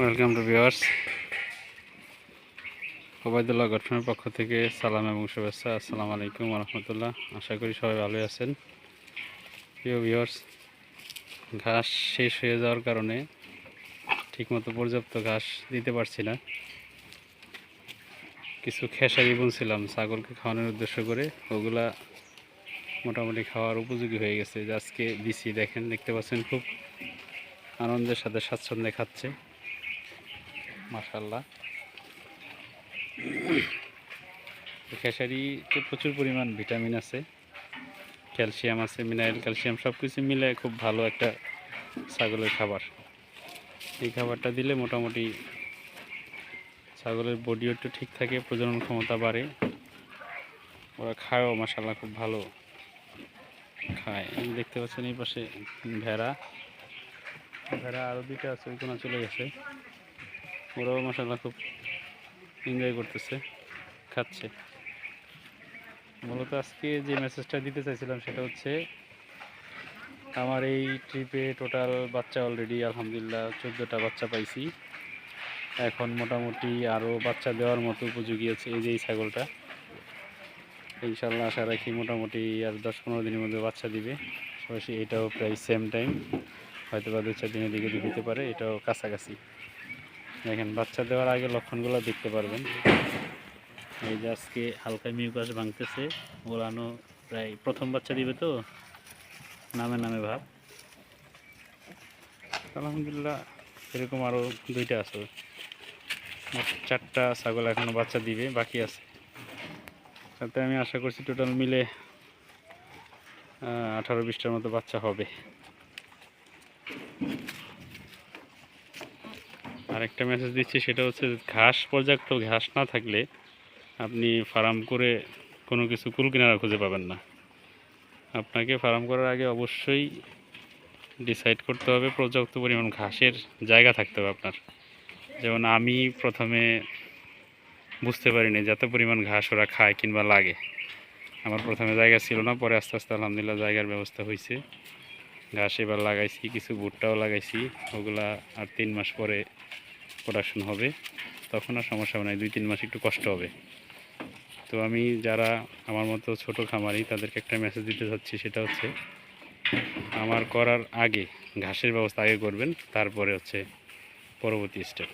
Welcome to viewers Obaidullah গঠনের পক্ষ থেকে সালাম এবং শুভেচ্ছা। আসসালামু আলাইকুম রহমতুল্লাহ। আশা করি সবাই ভালোই আছেন। প্রিয় ভিওয়ার্স ঘাস শেষ হয়ে যাওয়ার কারণে ঠিকমতো পর্যাপ্ত ঘাস দিতে পারছি না। কিছু খেসারি বুনছিলাম ছাগলকে খাওয়ানোর উদ্দেশ্য করে। ওগুলা মোটামুটি খাওয়ার উপযোগী হয়ে গেছে। আজকে দিছি, দেখেন, দেখতে পাচ্ছেন, খুব আনন্দের সাথে স্বাচ্ছন্দ্যে খাচ্ছে। মাশাল্লাহ খেসারিতে প্রচুর পরিমাণ ভিটামিন আছে, ক্যালসিয়াম আছে, মিনারেল ক্যালসিয়াম সব কিছু মিলে খুব ভালো একটা ছাগলের খাবার। এই খাবারটা দিলে মোটামুটি ছাগলের বডিও একটু ঠিক থাকে, প্রজনন ক্ষমতা বাড়ে। ওরা খায়ও মাসাল্লাহ খুব ভালো খায়। এই দেখতে পাচ্ছেন এই পাশে ভেড়া। ভেড়া আরও দুইটা আছে, ওই কোনো চলে গেছে ওরাও মশাল্লা খুব এনজয় করতেছে, খাচ্ছে। মূলত আজকে যে মেসেজটা দিতে চাইছিলাম সেটা হচ্ছে, আমার এই ট্রিপে টোটাল বাচ্চা অলরেডি আলহামদুলিল্লাহ, চোদ্দোটা বাচ্চা পাইছি। এখন মোটামুটি আরও বাচ্চা দেওয়ার মতো উপযোগী আছে এই যে এই ছাগলটা। ইনশাল্লাহ আশা রাখি মোটামুটি আর দশ পনেরো দিনের মধ্যে বাচ্চা দিবে। সরাসরি এটাও প্রায় সেম টাইম হয়তো বা দু চার দিনের দিকে দিতে পারে, এটাও কাছাকাছি। দেখেন, বাচ্চা দেওয়ার আগে লক্ষণগুলো দেখতে পারবেন। এই যে আজকে হালকা মিউকাস ভাঙতেছে ওলানো প্রায় প্রথম বাচ্চা দিবে তো? নামে নামে ভাব। আলহামদুলিল্লাহ, এরকম আরও দুইটা আছে। চারটা ছাগল এখনও বাচ্চা দিবে, বাকি আছে। তাতে আমি আশা করছি টোটাল মিলে আঠারো বিশটার মতো বাচ্চা হবে। আরেকটা মেসেজ দিচ্ছি, সেটা হচ্ছে ঘাস পর্যাপ্ত ঘাস না থাকলে আপনি ফার্ম করে কোনো কিছু কুল কিনারা খুঁজে পাবেন না। আপনাকে ফার্ম করার আগে অবশ্যই ডিসাইড করতে হবে, পর্যাপ্ত পরিমাণ ঘাসের জায়গা থাকতে হবে আপনার। যেমন আমি প্রথমে বুঝতে পারিনি যত পরিমাণ ঘাস ওরা খায় কিংবা লাগে। আমার প্রথমে জায়গা ছিল না, পরে আস্তে আস্তে আলহামদুলিল্লাহ জায়গার ব্যবস্থা হয়েছে। ঘাস এবার লাগাইছি, কিছু ভুট্টাও লাগাইছি, ওগুলা আর তিন মাস পরে প্রোডাকশন হবে, তখন আর সমস্যা হবে না দুই তিন মাস একটু কষ্ট হবে। তো আমি যারা আমার মতো ছোট খামারি, তাদেরকে একটা মেসেজ দিতে চাচ্ছি সেটা হচ্ছে আমার করার আগে ঘাসের ব্যবস্থা আগে করবেন, তারপরে হচ্ছে পরবর্তী স্টেপ